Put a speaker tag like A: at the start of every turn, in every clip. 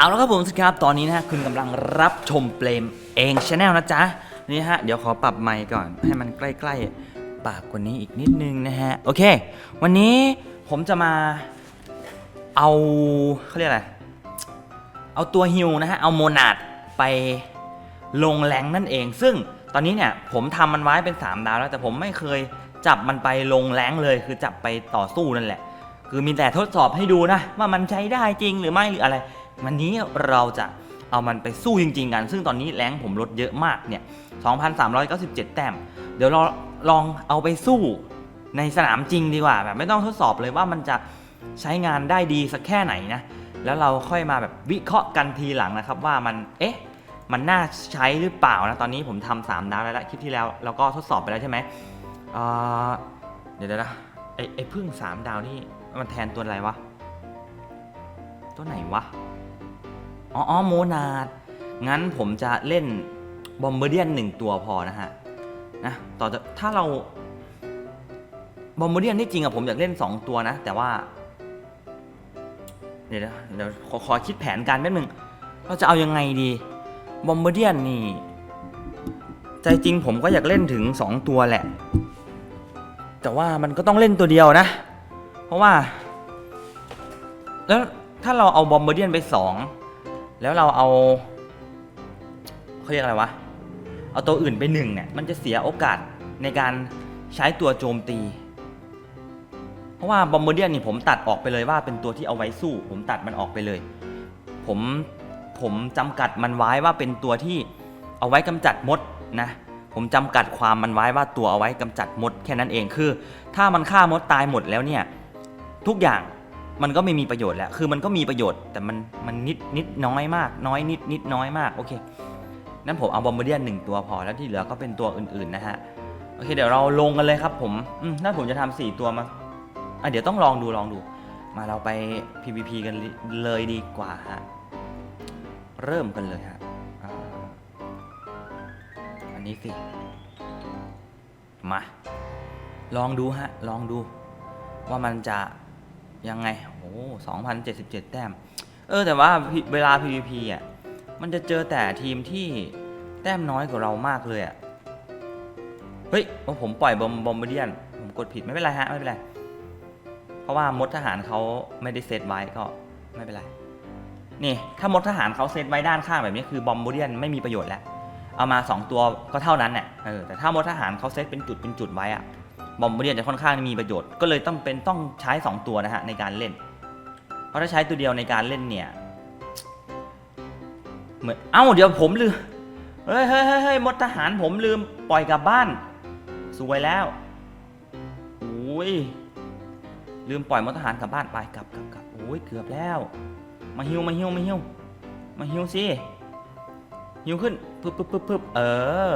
A: เอาแล้วครับผมสวัสดีครับ ตอนนี้นะฮะคุณกำลังรับชมเปลมเองชาแนลนะจ๊ะ นี่ฮะ เดี๋ยวขอปรับไมค์ก่อน ให้มันใกล้ๆ ปากกว่านี้อีกนิดนึงนะฮะ โอเค วันนี้ผมจะมาเอาเขาเรียกอะไร เอาตัวฮิวนะฮะ เอาโมนาดไปลงแรงนั่นเอง ซึ่งตอนนี้เนี่ยผมทำมันไว้เป็น 3 ดาวแล้ว แต่ผมไม่เคยจับมันไปลงแรงเลย คือจับไปต่อสู้นั่นแหละ คือมีแต่ทดสอบให้ดูนะ ว่ามันใช้ได้จริงหรือไม่หรืออะไร วันนี้เราจะเอามันไปสู้จริง ๆ กัน ซึ่งตอนนี้แรงผมลดเยอะมากเนี่ย2,397 แต้ม เดี๋ยวเราลองเอาไปสู้ในสนามจริงดีกว่า แบบไม่ต้องทดสอบเลยว่ามันจะใช้งานได้ดีสักแค่ไหนนะ แล้วเราค่อยมาแบบวิเคราะห์กันทีหลังนะครับว่ามัน เอ๊ะ มันน่าใช้หรือเปล่านะ ตอนนี้ผมทำสามดาวแล้วละคลิปที่แล้วเราก็ทดสอบไปแล้วใช่ไหมเเดี๋ยวนะไอ้ไอ้พึ่งสามดาวนี่มันแทนตัวอะไรวะ ตัวไหนวะ อ๋อโมนาด งั้นผมจะเล่นบอมเบอร์เดียนหนึ่งตัวพอนะฮะ นะต่อจากถ้าเราบอมเบอร์เดียนที่จริงอะผมอยากเล่น 2 ตัวนะ แต่ว่า เดี๋ยวเดี๋ยวขอขอคิดแผนการแป๊บนึง เราจะเอายังไงดีบอมเบอร์เดียนนี่ ใจจริงผมก็อยากเล่นถึง 2 ตัวแหละ แต่ว่ามันก็ต้องเล่นตัวเดียวนะ เพราะว่า แล้วถ้าเราเอาบอมเบอร์เดียนไป 2 แล้วเราเอาเขาเรียกอะไรวะ เอาตัวอื่นไปหนึ่งเนี่ย มันจะเสียโอกาสในการใช้ตัวโจมตี เพราะว่าบอมเบอร์เดียนนี่ผมตัดออกไปเลยว่าเป็นตัวที่เอาไว้สู้ ผมตัดมันออกไปเลย ผมผมจำกัดมันไว้ว่าเป็นตัวที่เอาไว้กำจัดมดนะ ผมจำกัดความมันไว้ว่าตัวเอาไว้กำจัดมดแค่นั้นเองคือ ถ้ามันฆ่ามดตายหมดแล้วเนี่ย ทุกอย่าง มันก็ไม่มีประโยชน์แล้ว คือมันก็มีประโยชน์ แต่มันมันนิดนิดน้อยมาก น้อยนิดนิดน้อยมาก โอเค นั้นผมเอาบอมเบอร์เดียนหนึ่งตัวพอ แล้วที่เหลือก็เป็นตัวอื่นๆนะฮะ โอเค เดี๋ยวเราลงกันเลยครับผมอืมน่าผมจะทำสี่ตัวมา อะเดี๋ยวต้องลองดูลองดู มาเราไป PVP กันเลยดีกว่าฮะ เริ่มกันเลยฮะอันนี้สิ มา ลองดูฮะ ลองดูว่ามันจะยังไง โอ้สองพันเจ็ดสิบเจ็ดแต้ม เออแต่ว่าเวลา PVP อะ มันจะเจอแต่ทีมที่แต้มน้อยกว่าเรามากเลยอะ เฮ้ยว่าผมปล่อยบอมบอมเบเดียน ผมกดผิดไม่เป็นไรฮะ ไม่เป็นไร เพราะว่ามดทหารเขาไม่ได้เซตไว้ก็ไม่เป็นไร นี่ถ้ามดทหารเขาเซตไว้ด้านข้างแบบนี้คือบอมเบเดียนไม่มีประโยชน์แล้ว เอามา 2 ตัวก็เท่านั้นเนี่ยเออแต่ถ้ามดทหารเขาเซตเป็นจุดเป็นจุดไว้อะบอมเบเดียนจะค่อนข้างมีประโยชน์ ก็เลยต้องเป็นต้องใช้ 2 ตัวนะฮะในการเล่น เพราะถ้าใช้ตัวเดียวในการเล่นเนี่ย เหมือน เอ้า เดี๋ยวผมลืม เฮ้ยเฮ้ยเฮ้ยเฮ้ยมดทหารผมลืมปล่อยกลับบ้าน สวยแล้วโอ้ย ลืมปล่อยมดทหารกลับบ้านไปกลับกลับกลับโอ้ยเกือบแล้ว มาฮิวมาฮิวมาฮิวมาฮิวสิฮิวขึ้นปึ๊บปึ๊บปึ๊บปึ๊บเออ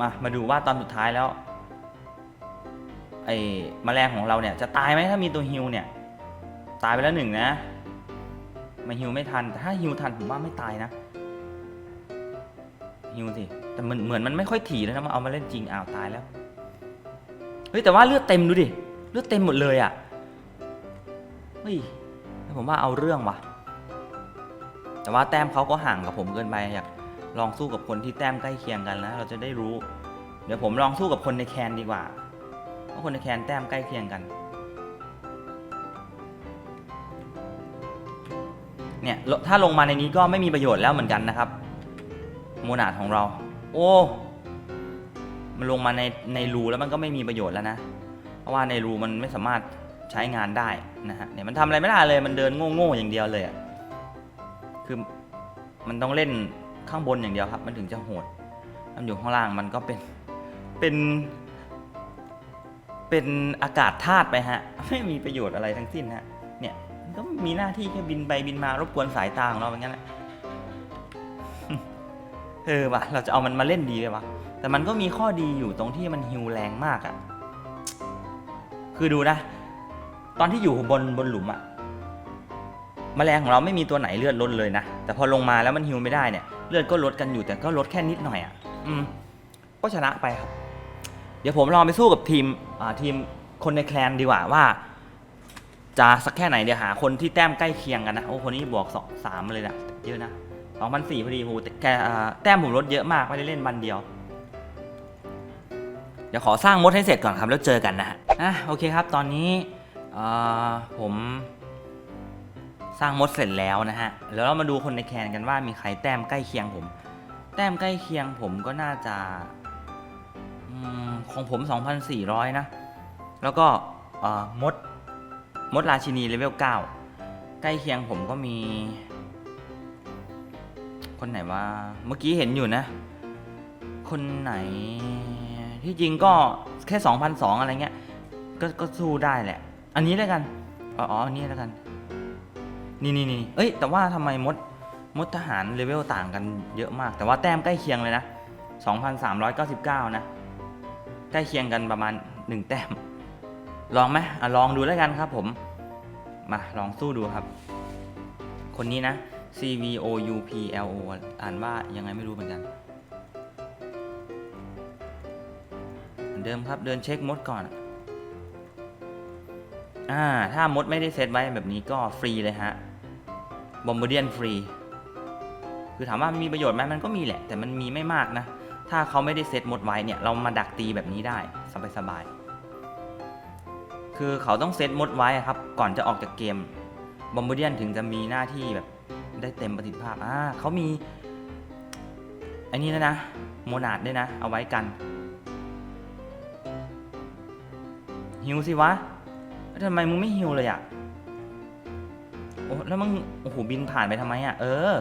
A: มา มาดูว่าตอนสุดท้ายแล้ว ไอ้แมลงของเราเนี่ยจะตายไหมถ้ามีตัวฮิวเนี่ย ตายไปแล้วหนึ่งนะมาฮิวไม่ทันแต่ถ้าฮิวทันผมว่าไม่ตายนะฮิวสิแต่มันเหมือนมันไม่ค่อยถี่แล้วนะมาเอามาเล่นจริงอ้าวตายแล้วเฮ้ยแต่ว่าเลือดเต็มดูดิเลือดเต็มหมดเลยอะ่ะเฮ้ยผมว่าเอาเรื่องว่ะ แต่ว่าแต้มเขาก็ห่างกับผมเกินไปอยากลองสู้กับคนที่แต้มใกล้เคียงกันนะเราจะได้รู้ เดี๋ยวผมลองสู้กับคนในแคนดีกว่า เพราะคนในแคนแต้มใกล้เคียงกัน เนี่ยถ้าลงมาในนี้ก็ไม่มีประโยชน์แล้วเหมือนกันนะครับ โมนาดของเรา โอ้ มันลงมาในในรูแล้วมันก็ไม่มีประโยชน์แล้วนะ เพราะว่าในรูมันไม่สามารถใช้งานได้นะฮะ เนี่ยมันทำอะไรไม่ได้เลย มันเดินโง่ๆอย่างเดียวเลยอะคือมันต้องเล่นข้างบนอย่างเดียวครับ มันถึงจะโหดมันอยู่ข้างล่างมันก็เป็นเป็น เป็นอากาศธาตุไปฮะ ไม่มีประโยชน์อะไรทั้งสิ้นฮะ เนี่ยก็มีหน้าที่แค่บินไปบินมารบกวนสายตาของเราอย่างนั้นแหละเออว่ะ เราจะเอามันมาเล่นดีเลยวะ แต่มันก็มีข้อดีอยู่ตรงที่มันฮิวแรงมากอะ่ะ คือดูนะ ตอนที่อยู่บนบนหลุมอะ่ะแมลงของเราไม่มีตัวไหนเลือดลดเลยนะ แต่พอลงมาแล้วมันฮิวไม่ได้เนี่ย เลือดก็ลดกันอยู่แต่ก็ลดแค่นิดหน่อยอะ่ะ อืม ก็ชนะไปครับ เดี๋ยวผมลองไปสู้กับทีมทีมคนในแคลนดีกว่าว่า จะสักแค่ไหนเดี๋ยวหาคนที่แต้มใกล้เคียงกันนะโอ้คนนี้บวกสองสามเลยนะเยอะนะสองพันสี่พอดีโหแต่แกแต้มผมลดเยอะมากไม่ได้เล่นวันเดียวเดี๋ยวขอสร้างมดให้เสร็จก่อนครับแล้วเจอกันนะฮะอะโอเคครับตอนนี้ผมสร้างมดเสร็จแล้วนะฮะ แล้วเรามาดูคนในแคนกันว่ามีใครแต้มใกล้เคียงผม แต้มใกล้เคียงผมก็น่าจะ มของผม 2,400 นะ แล้วก็อ่ามด มดราชินีเลเวล 9 ใกล้เคียงผมก็มี คนไหนว่า เมื่อกี้เห็นอยู่นะ คนไหน ที่จริงก็แค่ 2,200 อะไรเงี้ย ก็ก็สู้ได้แหละ อันนี้แล้วกัน อ๋ออ๋ออันนี้แล้วกัน นี่นี่นี่เอ้ย แต่ว่าทำไมมด มดทหารเลเวลต่างกันเยอะมาก แต่ว่าแต้มใกล้เคียงเลยนะ 2,399 นะ ใกล้เคียงกันประมาณ 1 แต้ม ลองไหมอะลองดูแล้วกันครับผม มาลองสู้ดูครับ คนนี้นะ C V O U P L O อ่านว่ายังไงไม่รู้เหมือนกันเหมือนเดิมครับเดินเช็คมดก่อน อ่า ถ้ามดไม่ได้เซตไว้แบบนี้ก็ฟรีเลยฮะ บอมบ์เดียนฟรี คือถามว่ามีประโยชน์ไหมมันก็มีแหละ แต่มันมีไม่มากนะ ถ้าเขาไม่ได้เซตมดไว้เนี่ยเรามาดักตีแบบนี้ได้สบายๆคือเขาต้องเซตมดไว้ครับ ก่อนจะออกจากเกมบอมบ์เดียนถึงจะมีหน้าที่แบบได้เต็มประสิทธิภาพอ่าเขามีไอ้นี่แล้วนะ โมนาดด้วยนะ เอาไว้กันฮิวสิวะทำไมมึงไม่ฮิวเลยอะโอ้แล้วมึงโอ้โหบินผ่านไปทำไมอะ เออ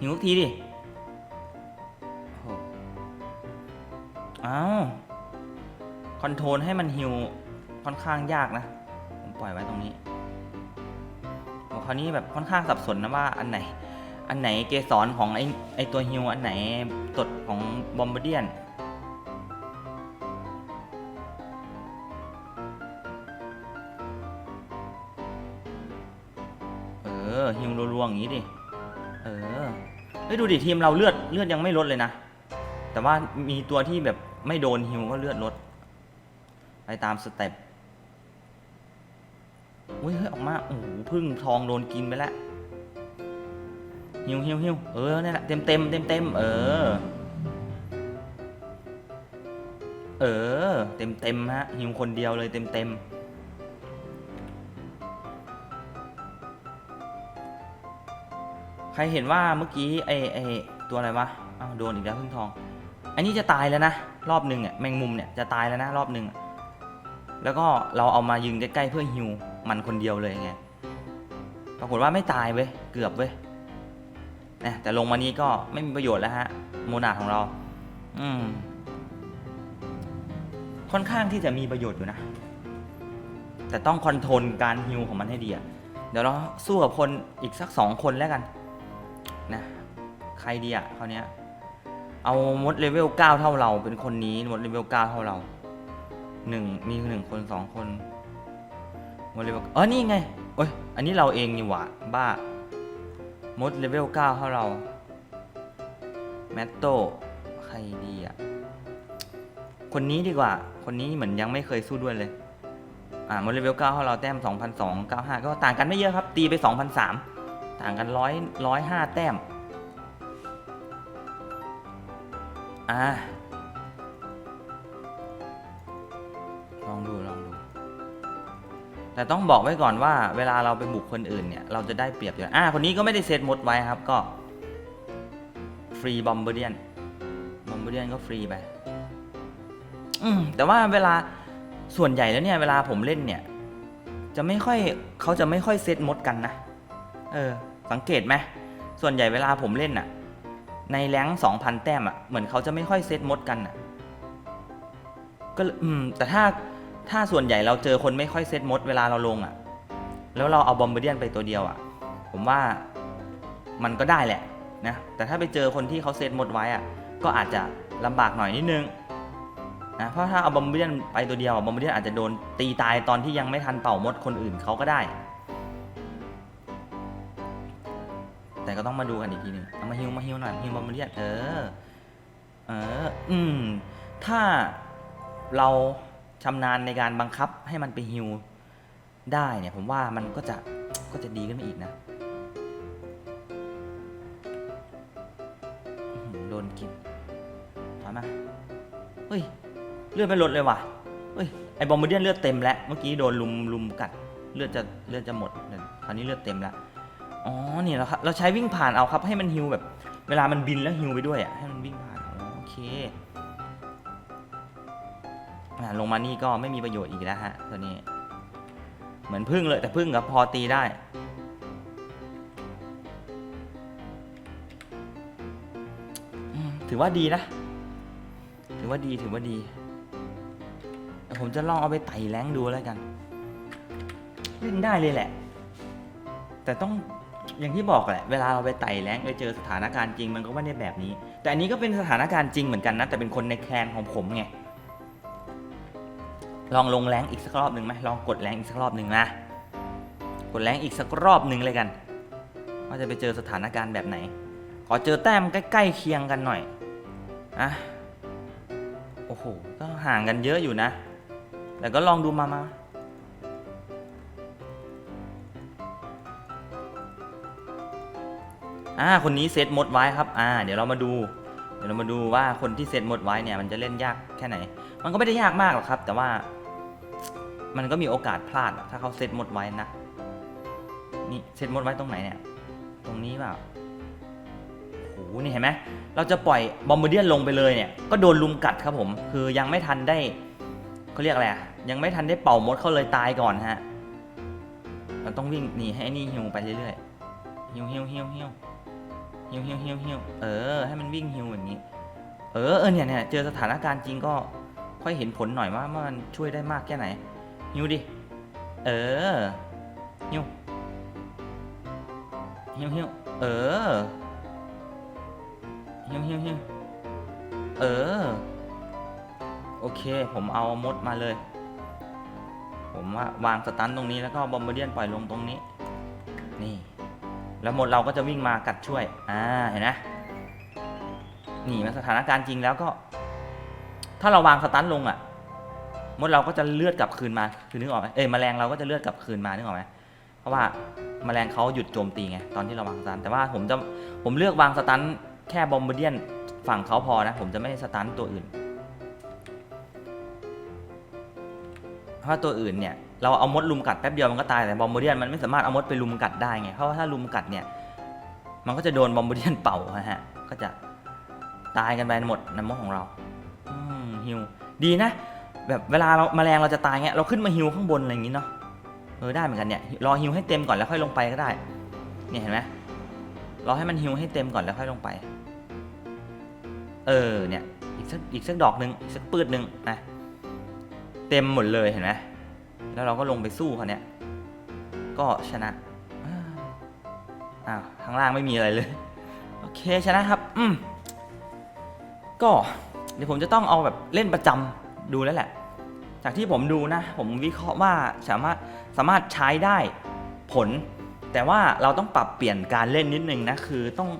A: หิวทุกทีดิ อ้าวคอนโทรลให้มันฮิวค่อนข้างยากนะ ผมปล่อยไว้ตรงนี้โอ้คราวนี้แบบค่อนข้างสับสนนะว่าอันไหน อันไหนเกสรของไอไอตัวฮิวอันไหนตดของบอมบ์เดียนเออฮิวรัวๆอย่างนี้ดิ เออเฮ้ยดูดิทีมเราเลือดเลือดยังไม่ลดเลยนะ แต่ว่ามีตัวที่แบบ ไม่โดนฮิวก็เลือดลด ไปตามสเต็ปอุ้ยเฮ้ยออกมาโอ้โหพึ่งทองโดนกินไปแล้วฮิวฮิวฮิวเออนี่นแหละเต็มเต็มเต็มเต็มเออ เออ เต็มเต็มฮะฮิวคนเดียวเลยเต็มเต็มใครเห็นว่าเมื่อกี้ไอไอตัวอะไรวะอ้าวโดนอีกแล้วพึ่งทอง อันนี้จะตายแล้วนะ รอบหนึ่งอะแมงมุมเนี่ยจะตายแล้วนะรอบหนึ่งแล้วก็เราเอามายืนใกล้ๆเพื่อฮิวมันคนเดียวเลยไงปรากฏว่าไม่ตายเว้ยเกือบเว้ยนะแต่ลงมานี้ก็ไม่มีประโยชน์แล้วฮะโมนาของเรา อืมค่อนข้างที่จะมีประโยชน์อยู่นะ แต่ต้องคอนโทรลการฮิวของมันให้ดีอะเดี๋ยวเราสู้กับคนอีกสักสองคนแล้วกัน นะ ใครดีอะคราวเนี้ย เอามดเลเวลเก้าเท่าเรา เป็นคนนี้มดเลเวลเก้าเท่าเราหนึ่งมีหนึ่งคนสองคนมดเลเวลเออนี่ไงโอ้ยอันนี้เราเองนี่หว่าบ้ามดเลเวลเก้าเท่าเราแมตโตใครดีอะคนนี้ดีกว่า คนนี้เหมือนยังไม่เคยสู้ด้วยเลยอ่ามดเลเวลเก้าเท่าเราแต้ม2 2 9 5ก็ต่างกันไม่เยอะครับ ตีไป2 0 0 3ต่างกันร้อยร้อยห้าแต้ม อ่าลองดูลองดู แต่ต้องบอกไว้ก่อนว่า เวลาเราไปบุกคนอื่นเนี่ย เราจะได้เปรียบอยู่อ่าคนนี้ก็ไม่ได้เซตมดไว้ครับก็ ฟรีบอมเบอร์เดียนบอมเบอร์เดียนก็ฟรีไปอืมแต่ว่าเวลาส่วนใหญ่แล้วเนี่ย เวลาผมเล่นเนี่ย จะไม่ค่อยเขาจะไม่ค่อยเซตมดกันนะเออ สังเกตไหมส่วนใหญ่เวลาผมเล่นน่ะในแรงสองพันแต้มอะ เหมือนเขาจะไม่ค่อยเซตมดกันอะ ก็อืม แต่ถ้าถ้าส่วนใหญ่เราเจอคนไม่ค่อยเซตมดเวลาเราลงอะ แล้วเราเอาบอมเบเดียนไปตัวเดียวอะ ผมว่ามันก็ได้แหละนะ แต่ถ้าไปเจอคนที่เขาเซตมดไว้อะ ก็อาจจะลำบากหน่อยนิดนึงนะเพราะถ้าเอาบอมเบเดียนไปตัวเดียวบอมเบเดียนอาจจะโดนตีตายตอนที่ยังไม่ทันเป่ามดคนอื่นเขาก็ได้ แต่ก็ต้องมาดูกันอีกทีหนึงเอามาฮิวมาฮิวหน่อยฮิวบอมเบเดียนเออ เออ อืม ถ้าเราชำนาญในการบังคับให้มันไปฮิวได้เนี่ย ผมว่ามันก็จะก็จะดีขึ้นมาอีกนะอื้อหือโดนกินถอยมาเฮ้ย เลือดไม่ลดเลยว่ะเฮ้ย ไอบอมบูเดียนเลือดเต็มแล้ว เมื่อกี้โดนลุมลุมกัด เลือดจะเลือดจะหมดแต่คราวนี้เลือดเต็มแล้ว อ๋อ นี่เราครับเราใช้วิ่งผ่านเอาครับ ให้มันฮิวแบบ เวลามันบินแล้วฮิวไปด้วยอะ ให้มันวิ่งผ่าน เคลงมานี่ก็ไม่มีประโยชน์อีกแล้วฮะตัวนี้ เหมือนพึ่งเลยแต่พึ่งกับพอตีได้ ถือว่าดีนะ ถือว่าดีถือว่าดีผมจะลองเอาไปไต่แรงดูแล้วกัน เล่นได้เลยแหละ แต่ต้อง อย่างที่บอกแหละ เวลาเราไปไต่แรงไปเจอสถานการณ์จริงมันก็ไม่ได้แบบนี้ แต่อันนี้ก็เป็นสถานการณ์จริงเหมือนกันนะ แต่เป็นคนในแคนของผมไง ลองลงแรงอีกสักรอบหนึ่งไหมลองกดแรงอีกสักรอบหนึ่งนะ กดแรงอีกสักรอบหนึ่งเลยกัน ว่าจะไปเจอสถานการณ์แบบไหน ขอเจอแต้มใกล้ๆเคียงกันหน่อยอะโอ้โห ก็ห่างกันเยอะอยู่นะ แต่ก็ลองดูมามา อ่าคนนี้เซตมดไว้ครับอ่าเดี๋ยวเรามาดู เดี๋ยวเรามาดูว่าคนที่เซตมดไว้เนี่ยมันจะเล่นยากแค่ไหน มันก็ไม่ได้ยากมากหรอกครับ แต่ว่า มันก็มีโอกาสพลาดถ้าเขาเซตมดไว้นะนี่เซตมดไว้ตรงไหนเนี่ย ตรงนี้เปล่าโอ้โหนี่เห็นไหมเราจะปล่อยบอมบ์เดียนลงไปเลยเนี่ยก็โดนลุมกัดครับผม คือยังไม่ทันได้เขาเรียกอะไรยังไม่ทันได้เป่ามดเขาเลยตายก่อนฮะเราต้องวิ่งหนีให้นี่ฮิวไปเรื่อยๆฮิวฮิวฮิวฮิว ฮิวฮิวฮิวฮิวเออ ให้มันวิ่งฮิวอย่างนี้ เออเออเนี่ยเนี่ยเจอสถานการณ์จริงก็ค่อยเห็นผลหน่อยว่ามันช่วยได้มากแค่ไหนฮิวดิ เออฮิวฮิวฮิวเออฮิวฮิวฮิวเออ โอเค ผมเอามดมาเลย ผมว่าวางสตันตรงนี้แล้วก็บอมเบเดียนปล่อยลงตรงนี้ แล้วมดเราก็จะวิ่งมากัดช่วย อ่า เห็นไหมนี่มาสถานการณ์จริงแล้วก็ ถ้าเราวางสตันลงอะ มดเราก็จะเลือดกลับคืนมา คือนึกออกไหมเอ้ยแมลงเราก็จะเลือดกลับคืนมา นึกออกไหมเพราะว่าแมลงเขาหยุดโจมตีไงตอนที่เราวางสตัน แต่ว่าผมจะผมเลือกวางสตันแค่บอมเบเดียนฝั่งเขาพอนะ ผมจะไม่สตันตัวอื่น เพราะตัวอื่นเนี่ย เราเอามดลุมกัดแป๊บเดียวมันก็ตายแต่บอมเบเดียนมันไม่สามารถเอามดไปลุมกัดได้ไงเพราะว่าถ้าลุมกัดเนี่ยมันก็จะโดนบอมเบเดียนเป่าฮะก็จะตายกันไปหมดน้ำมดของเราฮิวดีนะ แบบเวลาเราแมลงเราจะตายเงี้ยเราขึ้นมาฮิวข้างบนอะไรอย่างงี้เนาะเออได้เหมือนกันเนี่ยรอฮิวให้เต็มก่อนแล้วค่อยลงไปก็ได้เนี่ยเห็นไหมรอให้มันฮิวให้เต็มก่อนแล้วค่อยลงไป เออเนี่ยอีกสักอีกสักดอกหนึ่งอีกสักปืดหนึ่งนะเต็มหมดเลยเห็นไหม แล้วเราก็ลงไปสู้เขาเนี่ย ก็ชนะอ้าวข้างล่างไม่มีอะไรเลย โอเคชนะครับ อืม ก็เดี๋ยวผมจะต้องเอาแบบเล่นประจำดูแล้วแหละ จากที่ผมดูนะ ผมวิเคราะห์ว่าสามารถสามารถใช้ได้ผล แต่ว่าเราต้องปรับเปลี่ยนการเล่นนิดนึงนะ คือต้อง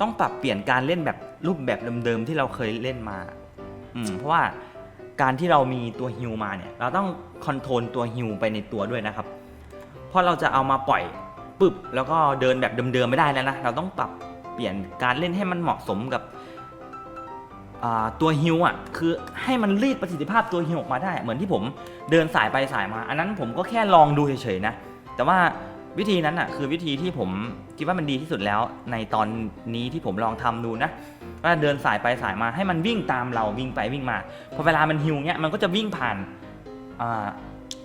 A: ต้องปรับเปลี่ยนการเล่นแบบรูปแบบเดิมๆที่เราเคยเล่นมา อืม เพราะว่า การที่เรามีตัวฮิวมาเนี่ยเราต้องคอนโทรลตัวฮิวไปในตัวด้วยนะครับเพราะเราจะเอามาปล่อยปึ๊บแล้วก็เดินแบบเดิมๆไม่ได้แล้วนะเราต้องปรับเปลี่ยนการเล่นให้มันเหมาะสมกับตัวฮิวอะคือให้มันรีดประสิทธิภาพตัวฮิวออกมาได้ เหมือนที่ผมเดินสายไปสายมา อันนั้นผมก็แค่ลองดูเฉยๆนะแต่ว่า วิธีนั้นอะคือวิธีที่ผมคิดว่ามันดีที่สุดแล้ว ในตอนนี้ที่ผมลองทำดูนะว่าเดินสายไปสายมาให้มันวิ่งตามเราวิ่งไปวิ่งมาพอเวลามันฮิวเงี้ยมันก็จะวิ่งผ่าน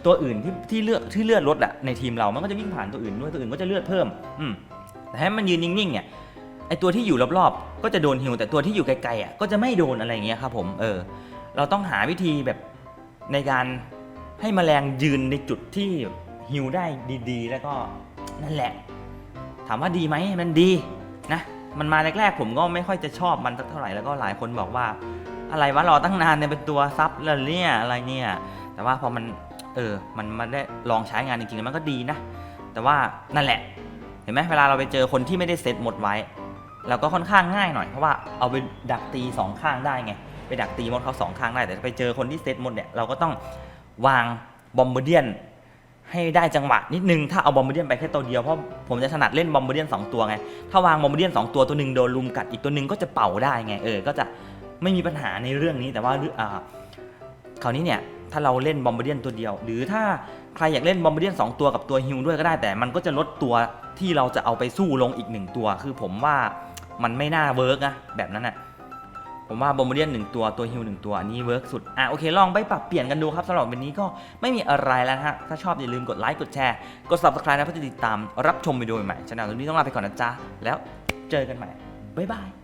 A: ตัวอื่นที่ที่เลือดที่เลือดลดอะในทีมเรา มันก็จะวิ่งผ่านตัวอื่นด้วยตัวอื่นก็จะเลือดเพิ่ม อืมแต่ให้มันยืนนิ่งๆเนี่ยไอตัวที่อยู่รอบๆ ก็จะโดนฮิวแต่ตัวที่อยู่ไกลๆอะก็จะไม่โดนอะไรเงี้ยครับผมเออ เราต้องหาวิธีแบบในการให้แมลงยืนในจุดที่ ฮิวได้ดีๆ แล้วก็นั่นแหละ ถามว่าดีไหมมันดีนะ มันมาแรกๆผมก็ไม่ค่อยจะชอบมันสักเท่าไหร่แล้วก็หลายคนบอกว่า อะไรวะรอตั้งนานเนี่ยเป็นตัวซับแล้วเนี่ยอะไรเนี่ย แต่ว่าพอมันเออมันมันได้ลองใช้งานจริงๆแล้วมันก็ดีนะ แต่ว่านั่นแหละ เห็นไหมเวลาเราไปเจอคนที่ไม่ได้เซตหมดไว้เราก็ค่อนข้างง่ายหน่อยเพราะว่าเอาไปดักตีสองข้างได้ไงเวดักตีมดเขาสองข้างได้แต่ไปเจอคนที่เซตมดเนี่ยเราก็ต้องวางบอมเบเดียน ให้ได้จังหวะนิดนึง ถ้าเอาบอมเบเดียนไปแค่ตัวเดียว เพราะผมจะถนัดเล่นบอมเบเดียนสองตัวไง ถ้าวางบอมเบเดียนสองตัวตัวหนึ่งโดนลุมกัดอีกตัวหนึ่งก็จะเป่าได้ไงเออ ก็จะไม่มีปัญหาในเรื่องนี้แต่ว่าอ่าคราวนี้เนี่ยถ้าเราเล่นบอมเบเดียนตัวเดียว หรือถ้าใครอยากเล่นบอมเบเดียนสองตัวกับตัวฮิวด้วยก็ได้แต่มันก็จะลดตัวที่เราจะเอาไปสู้ลงอีกหนึ่งตัว คือผมว่ามันไม่น่าเวิร์กนะแบบนั้นน่ะ ผมว่าบอมเบียนหนึ่งตัวตัวฮิวหนึ่งตัวอันนี้เวิร์กสุด อะโอเคลองไปปรับเปลี่ยนกันดูครับสำหรับวันนี้ก็ไม่มีอะไรแล้วฮะ ถ้าชอบอย่าลืมกดไลค์กดแชร์ กด subscribe นะเพื่อจะติดตามรับชมวิดีโอใหม่ๆช่องนี้ต้องลาไปก่อนนะจ๊ะแล้วเจอกันใหม่บ๊ายบาย